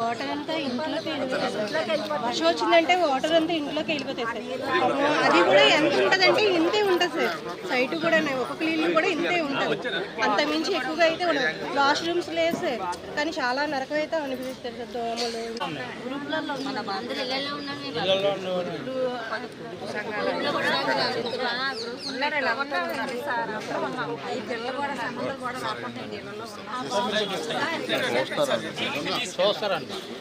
Water అంతా ఇంట్లోకి వెళ్ళిపోతుంది వర్షం వచ్చిందంటే వాటర్ అంతా ఇంట్లోకి వెళ్ళిపోతాయి సార్. అది కూడా ఎంత ఉంటుందంటే ఇంతే ఉంటుంది సార్. సైట్ కూడా ఒక్కొక్క ఇల్లు కూడా ఇంతే ఉంటుంది. అంత మించి ఎక్కువగా అయితే ఉండదు. వాష్ రూమ్స్ లేదు సార్. కానీ చాలా నరకం అయితే అనిపిస్తుంది సార్ దోమలు. మన అందరూ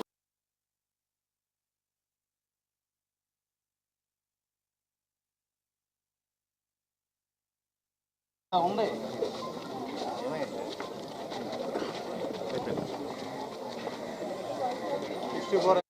ఇళ్ళల్లో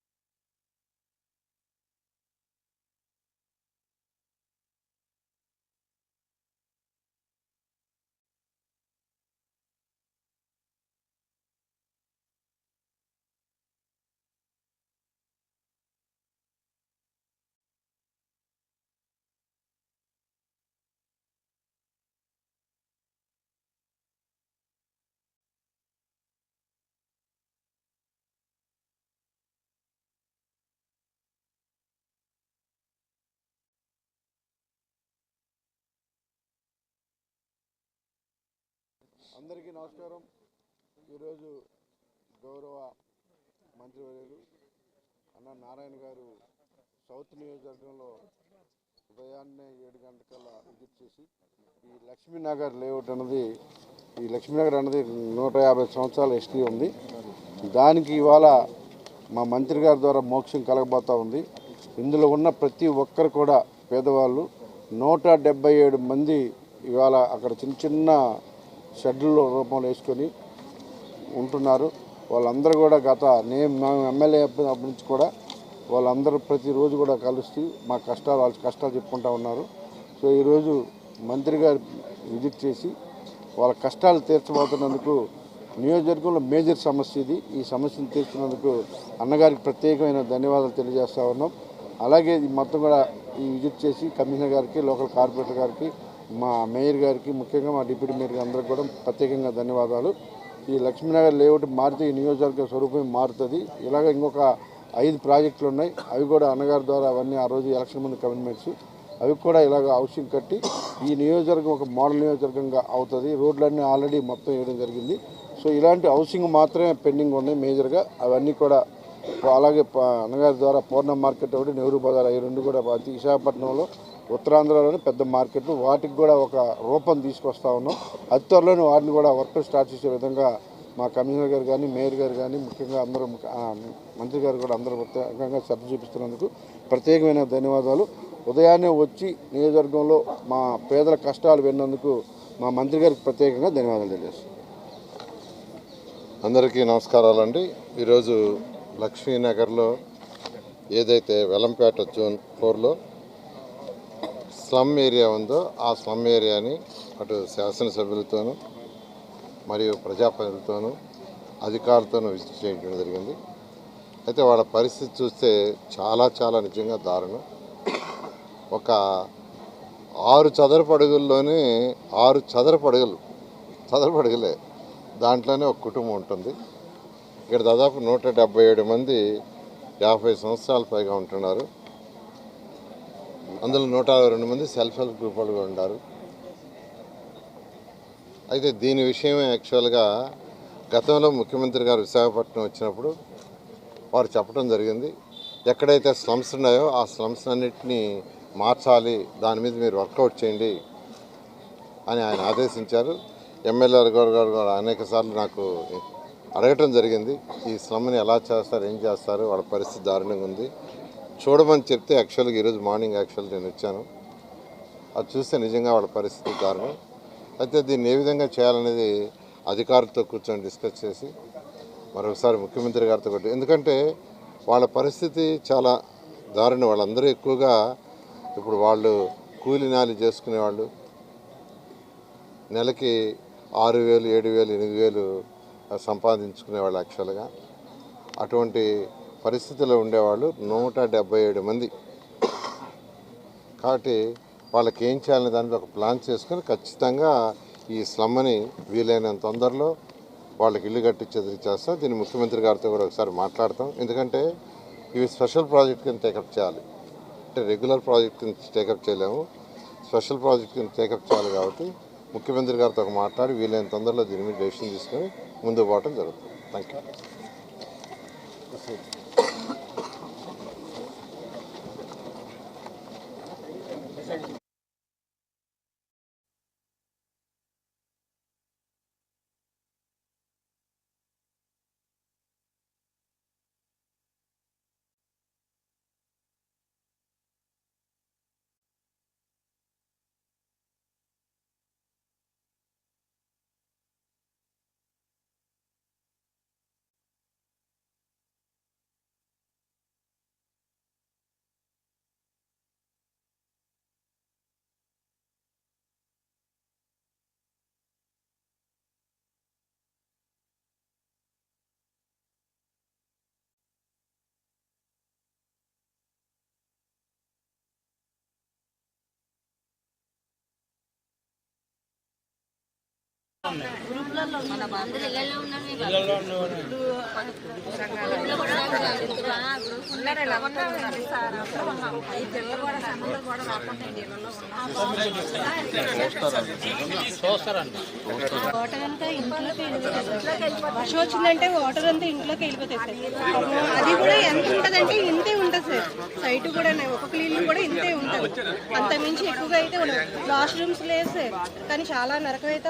అందరికీ నమస్కారం. ఈరోజు గౌరవ మంత్రివర్యులు అన్న నారాయణ గారు సౌత్ నియోజకవర్గంలో ఉదయాన్నే ఏడు గంటకల్లా విజిట్ చేసి ఈ లక్ష్మీనగర్ లేఅవుట్ అన్నది ఈ లక్ష్మీనగర్ అన్నది నూట యాభై సంవత్సరాల హిస్టరీ ఉంది. దానికి ఇవాళ మా మంత్రి గారి ద్వారా మోక్షం కలగబోతూ ఉంది. ఇందులో ఉన్న ప్రతి ఒక్కరు కూడా పేదవాళ్ళు. నూట ఏడు మంది ఇవాళ అక్కడ చిన్న చిన్న షెడ్యూల్ రూపంలో వేసుకొని ఉంటున్నారు. వాళ్ళందరూ కూడా గత నేను మేము ఎమ్మెల్యే అప్పటి నుంచి కూడా వాళ్ళందరూ ప్రతిరోజు కూడా కలుస్తూ మా కష్టాలు వాళ్ళ కష్టాలు చెప్పుకుంటూ ఉన్నారు. సో ఈరోజు మంత్రి గారు విజిట్ చేసి వాళ్ళ కష్టాలు తీర్చబోతున్నందుకు నియోజకవర్గంలో మేజర్ సమస్య ఇది. ఈ సమస్యను తీర్చినందుకు అన్నగారికి ప్రత్యేకమైన ధన్యవాదాలు తెలియజేస్తా ఉన్నాం. అలాగే ఇది మొత్తం కూడా ఈ విజిట్ చేసి కమిషనర్ గారికి లోకల్ కార్పొరేటర్ గారికి మా మేయర్ గారికి ముఖ్యంగా మా డిప్యూటీ మేయర్ గారికి అందరికి కూడా ప్రత్యేకంగా ధన్యవాదాలు. ఈ లక్ష్మీనగర్ లేఅవుట్ మారితే ఈ నియోజకవర్గ స్వరూపం మారుతుంది. ఇలాగ ఇంకొక ఐదు ప్రాజెక్టులు ఉన్నాయి. అవి కూడా అన్నగారి ద్వారా అవన్నీ ఆ రోజు ఎలక్షన్ ముందు కమిట్మెంట్స్. అవి కూడా ఇలాగ హౌసింగ్ కట్టి ఈ నియోజకవర్గం ఒక మోడల్ నియోజకవర్గంగా అవుతుంది. రోడ్లన్నీ ఆల్రెడీ మొత్తం వేయడం జరిగింది. సో ఇలాంటి హౌసింగ్ మాత్రమే పెండింగ్ ఉన్నాయి మేజర్గా. అవన్నీ కూడా అలాగే అన్నగారి ద్వారా పూర్ణ మార్కెట్ ఒకటి నెహ్రూ బజార్ అవి రెండు కూడా విశాఖపట్నంలో ఉత్తరాంధ్రలోని పెద్ద మార్కెట్లు వాటికి కూడా ఒక రూపం తీసుకొస్తా ఉన్నాం. అతి త్వరలోనే వాటిని కూడా వర్క్ స్టార్ట్ చేసే విధంగా మా కమిషనర్ గారు కానీ మేయర్ గారు కానీ ముఖ్యంగా అందరూ మంత్రి గారు కూడా అందరూ ప్రత్యేకంగా శ్రద్ధ చూపిస్తున్నందుకు ప్రత్యేకమైన ధన్యవాదాలు. ఉదయాన్నే వచ్చి నియోజకవర్గంలో మా పేదల కష్టాలు విన్నందుకు మా మంత్రి గారికి ప్రత్యేకంగా ధన్యవాదాలు తెలియజేస్తాను అందరికీ నమస్కారాలండి. ఈరోజు లక్ష్మీనగర్లో ఏదైతే వెలంపేట జోన్ ఫోర్లో స్లమ్ ఏరియా ఉందో ఆ స్లమ్ ఏరియాని అటు శాసనసభ్యులతోనూ మరియు ప్రజాప్రతినిధులతోనూ అధికారులతోనూ విజిట్ చేయడం జరిగింది. అయితే వాళ్ళ పరిస్థితి చూస్తే చాలా చాలా నిజంగా దారుణం. ఒక ఆరు చదరపు అడుగుల్లోనే ఆరు చదరపు అడుగులు చదరపు అడుగులే. దాంట్లోనే ఒక కుటుంబం ఉంటుంది. ఇక్కడ దాదాపు నూట ఏడు మంది యాభై సంవత్సరాల పైగా ఉంటున్నారు. అందులో నూట అరవై రెండు మంది సెల్ఫ్ హెల్ప్ గ్రూప్ వాళ్ళు ఉన్నారు అయితే దీని విషయమే యాక్చువల్గా గతంలో ముఖ్యమంత్రి గారు విశాఖపట్నం వచ్చినప్పుడు వారు చెప్పడం జరిగింది. ఎక్కడైతే స్లమ్స్ ఉన్నాయో ఆ స్లమ్స్ అన్నింటినీ మార్చాలి దాని మీద మీరు వర్కౌట్ చేయండి అని ఆయన ఆదేశించారు. ఎమ్మెల్యే గారు గారు కూడా అనేక సార్లు నాకు అడగటం జరిగింది ఈ స్లమ్ని ఎలా చేస్తారు ఏం చేస్తారు వాళ్ళ పరిస్థితి దారుణంగా ఉంది. చూడమని చెప్తే యాక్చువల్గా ఈరోజు మార్నింగ్ యాక్చువల్గా నేను వచ్చాను. అది చూస్తే నిజంగా వాళ్ళ పరిస్థితి దారుణం. అయితే దీన్ని ఏ విధంగా చేయాలనేది అధికారులతో కూర్చొని డిస్కస్ చేసి మరొకసారి ముఖ్యమంత్రి గారితో కూడా ఎందుకంటే వాళ్ళ పరిస్థితి చాలా దారుణం. వాళ్ళందరూ ఎక్కువగా ఇప్పుడు వాళ్ళు కూలి నాలి చేసుకునేవాళ్ళు. నెలకి ఆరు వేలు ఏడు వేలు ఎనిమిది వేలు సంపాదించుకునేవాళ్ళు యాక్చువల్గా అటువంటి పరిస్థితిలో ఉండేవాళ్ళు నూట డెబ్బై ఏడు మంది. కాబట్టి వాళ్ళకి ఏం చేయాలనే దాని ఒక ప్లాన్ చేసుకొని ఖచ్చితంగా ఈ స్లమ్ని వీలైనంత తొందరలో వాళ్ళకి ఇల్లు కట్టించేది చేస్తాం. దీన్ని ముఖ్యమంత్రి గారితో కూడా ఒకసారి మాట్లాడతాం. ఎందుకంటే ఇవి స్పెషల్ ప్రాజెక్ట్ కింద టేకప్ చేయాలి. అంటే రెగ్యులర్ ప్రాజెక్ట్ కింద టేకప్ చేయలేము. స్పెషల్ ప్రాజెక్ట్ కింద టేకప్ చేయాలి కాబట్టి ముఖ్యమంత్రి గారితో ఒక మాట్లాడి వీలైన తొందరలో దీని మీద డెసిషన్ తీసుకొని ముందుకు పోవటం జరుగుతుంది. థ్యాంక్ యూ వాటర్ అంతా ఇంట్లోకి వర్షం వచ్చిందంటే వాటర్ అంతా ఇంట్లోకి వెళ్ళిపోతాయి సార్ అది కూడా ఎంత ఉంటదంటే ఇంతే ఉంటుంది సార్ సైట్ కూడా ఉన్నాయి. ఒక్కొక్క ఇల్లు కూడా ఇంతే ఉంటుంది అంత మించి ఎక్కువగా అయితే ఉండదు వాష్ రూమ్స్ లేదు సార్ కానీ చాలా నరకం అయితే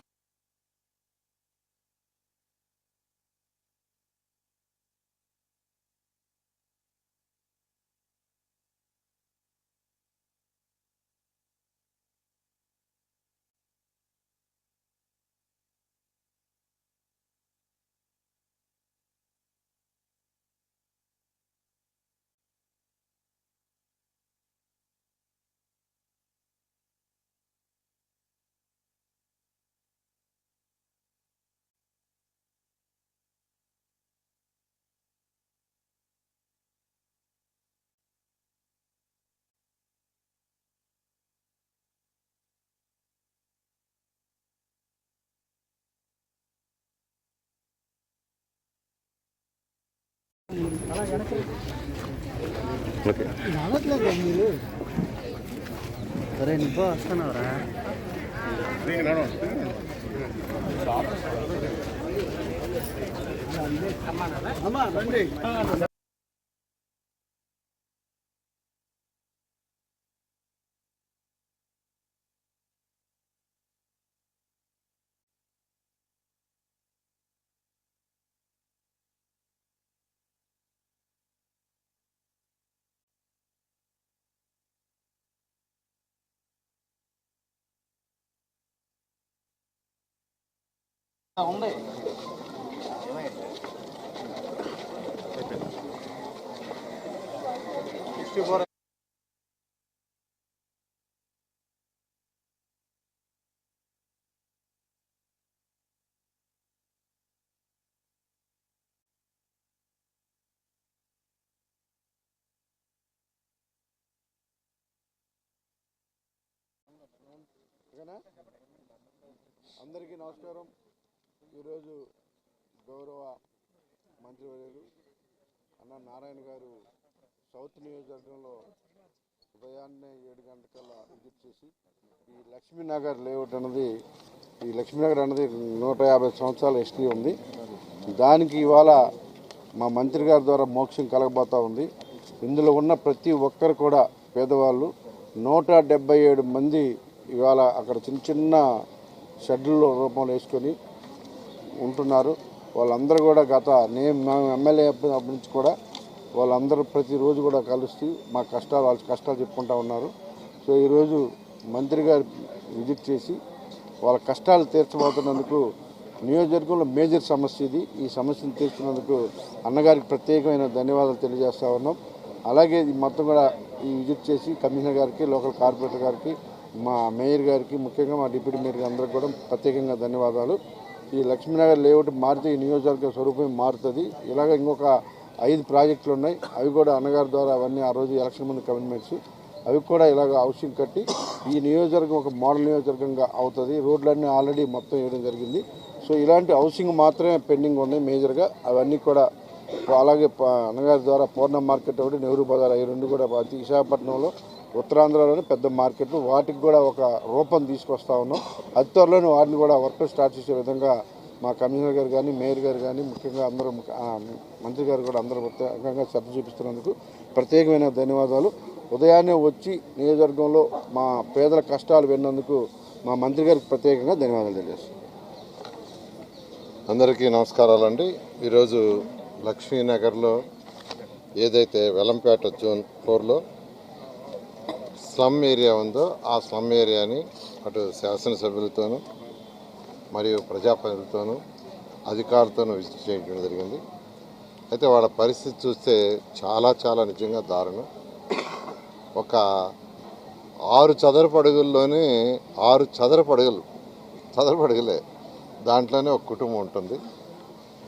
సరే నువ్వు వస్తున్నావురా. అమ్మా రండి. ఉంది సిక్స్టీ ఫోర్ ఓకేనా అందరికీ నమస్కారం. ఈరోజు గౌరవ మంత్రివర్యులు అన్న నారాయణ గారు సౌత్ నియోజకవర్గంలో ఉదయాన్నే ఏడు గంటకల్లా విజిట్ చేసి ఈ లక్ష్మీనగర్ లేఅవుట్ అన్నది ఈ లక్ష్మీనగర్ అన్నది నూట యాభై సంవత్సరాల హిస్టరీ ఉంది. దానికి ఇవాళ మా మంత్రి గారి ద్వారా మోక్షం కలగబోతా ఉంది. ఇందులో ఉన్న ప్రతి ఒక్కరు కూడా పేదవాళ్ళు నూట డెబ్బై ఏడు మంది ఇవాళ అక్కడ చిన్న చిన్న షెడ్యూల్ రూపంలో వేసుకొని ఉంటున్నారు. వాళ్ళందరూ కూడా గత నేను మేము ఎమ్మెల్యే అప్పటి నుంచి కూడా వాళ్ళందరూ ప్రతిరోజు కూడా కలుస్తూ మా కష్టాలు వాళ్ళ కష్టాలు చెప్పుకుంటూ ఉన్నారు. సో ఈరోజు మంత్రి గారు విజిట్ చేసి వాళ్ళ కష్టాలు తీర్చబోతున్నందుకు నియోజకవర్గంలో మేజర్ సమస్య ఇది. ఈ సమస్యను తీర్చినందుకు అన్నగారికి ప్రత్యేకమైన ధన్యవాదాలు తెలియజేస్తూ ఉన్నాం. అలాగే ఇది మొత్తం కూడా ఈ విజిట్ చేసి కమిషనర్ గారికి లోకల్ కార్పొరేటర్ గారికి మా మేయర్ గారికి ముఖ్యంగా మా డిప్యూటీ మేయర్ అందరికి కూడా ప్రత్యేకంగా ధన్యవాదాలు. ఈ లక్ష్మీనగర్ లేఅవుట్ మారితే ఈ నియోజకవర్గ స్వరూపం మారుతుంది. ఇలాగ ఇంకొక ఐదు ప్రాజెక్టులు ఉన్నాయి. అవి కూడా అన్నగారి ద్వారా అవన్నీ ఆ రోజు ఎలక్షన్ ముందు కమిట్మెంట్స్. అవి కూడా ఇలాగ హౌసింగ్ కట్టి ఈ నియోజకవర్గం ఒక మోడల్ నియోజకవర్గంగా అవుతుంది. రోడ్లన్నీ ఆల్రెడీ మొత్తం వేయడం జరిగింది. సో ఇలాంటి హౌసింగ్ మాత్రమే పెండింగ్ ఉన్నాయి మేజర్గా. అవన్నీ కూడా అలాగే అన్నగారి ద్వారా పూర్ణ మార్కెట్ ఒకటి నెహ్రూ బజార్ అవి రెండు కూడా విశాఖపట్నంలో ఉత్తరాంధ్రలోనే పెద్ద మార్కెట్లు వాటికి కూడా ఒక రూపం తీసుకొస్తా ఉన్నాం. అతి త్వరలోనే వాటిని కూడా వర్క్ స్టార్ట్ చేసే విధంగా మా కమిషనర్ గారు కానీ మేయర్ గారు కానీ ముఖ్యంగా అందరూ మంత్రి గారు కూడా అందరూ ప్రత్యేకంగా శ్రద్ధ చూపిస్తున్నందుకు ప్రత్యేకమైన ధన్యవాదాలు. ఉదయాన్నే వచ్చి నియోజకవర్గంలో మా పేదల కష్టాలు విన్నందుకు మా మంత్రి గారికి ప్రత్యేకంగా ధన్యవాదాలు తెలియజేస్తాను అందరికీ నమస్కారాలండి. ఈరోజు లక్ష్మీనగర్లో ఏదైతే వెలంపేట జోన్ ఫోర్లో స్లమ్ ఏరియా ఉందో ఆ స్లమ్ ఏరియాని అటు శాసనసభ్యులతోనూ మరియు ప్రజాప్రతినిధులతోనూ అధికారులతోనూ విజిట్ చేయడం జరిగింది. అయితే వాళ్ళ పరిస్థితి చూస్తే చాలా చాలా నిజంగా దారుణం. ఒక ఆరు చదరపు అడుగుల్లోనే ఆరు చదరపు అడుగులు చదరపు అడుగులే. దాంట్లోనే ఒక కుటుంబం ఉంటుంది.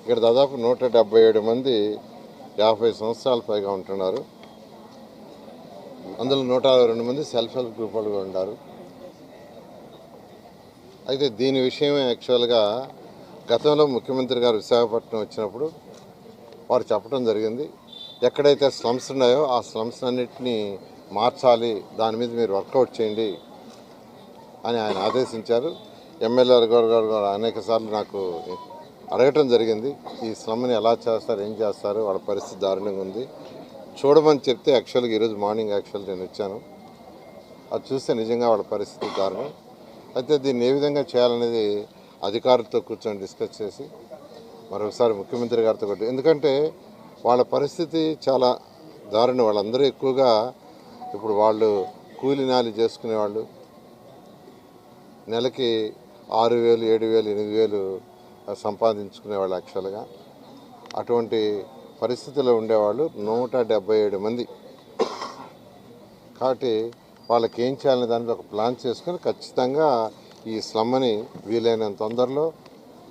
ఇక్కడ దాదాపు నూట ఏడు మంది యాభై సంవత్సరాల పైగా ఉంటున్నారు. అందులో నూట అరవై రెండు మంది సెల్ఫ్ హెల్ప్ గ్రూప్ వాళ్ళు కూడా ఉన్నారు అయితే దీని విషయం యాక్చువల్గా గతంలో ముఖ్యమంత్రి గారు విశాఖపట్నం వచ్చినప్పుడు వారు చెప్పడం జరిగింది. ఎక్కడైతే స్లమ్స్ ఉన్నాయో ఆ స్లమ్స్ అన్నింటినీ మార్చాలి దాని మీద మీరు వర్కౌట్ చేయండి అని ఆయన ఆదేశించారు. ఎమ్మెల్యే గారు గారు కూడా అనేక సార్లు నాకు అడగటం జరిగింది. ఈ శ్రమని ఎలా చేస్తారు ఏం చేస్తారు వాళ్ళ పరిస్థితి దారుణంగా ఉంది. చూడమని చెప్తే యాక్చువల్గా ఈరోజు మార్నింగ్ యాక్చువల్ నేను వచ్చాను. అది చూస్తే నిజంగా వాళ్ళ పరిస్థితి దారుణం. అయితే దీన్ని ఏ విధంగా చేయాలనేది అధికారులతో కూర్చొని డిస్కస్ చేసి మరొకసారి ముఖ్యమంత్రి గారితో కూడా ఎందుకంటే వాళ్ళ పరిస్థితి చాలా దారుణం. వాళ్ళందరూ ఎక్కువగా ఇప్పుడు వాళ్ళు కూలి నాలి చేసుకునే వాళ్ళు నెలకి ఆరు వేలు ఏడు వేలు ఎనిమిది వేలు సంపాదించుకునేవాళ్ళు యాక్చువల్గా అటువంటి పరిస్థితుల్లో ఉండేవాళ్ళు నూట డెబ్బై ఏడు మంది. కాబట్టి వాళ్ళకి ఏం చేయాలనే దాని ఒక ప్లాన్ చేసుకొని ఖచ్చితంగా ఈ స్లమ్ని వీలైనంత తొందరలో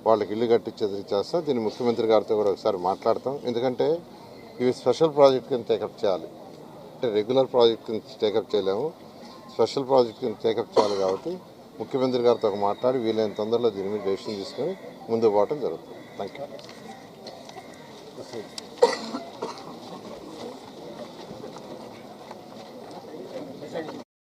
వాళ్ళకి ఇల్లు కట్టించేది చేస్తాం. దీన్ని ముఖ్యమంత్రి గారితో కూడా ఒకసారి మాట్లాడతాం. ఎందుకంటే ఇవి స్పెషల్ ప్రాజెక్ట్ కింద టేకప్ చేయాలి. అంటే రెగ్యులర్ ప్రాజెక్ట్ కింద టేకప్ చేయలేము. స్పెషల్ ప్రాజెక్ట్ కింద టేకప్ చేయాలి కాబట్టి ముఖ్యమంత్రి గారితో ఒక మాట్లాడి వీలైన తొందరలో దీని మీద డెసిషన్ తీసుకొని ముందు పోవటం జరుగుతుంది. Thank you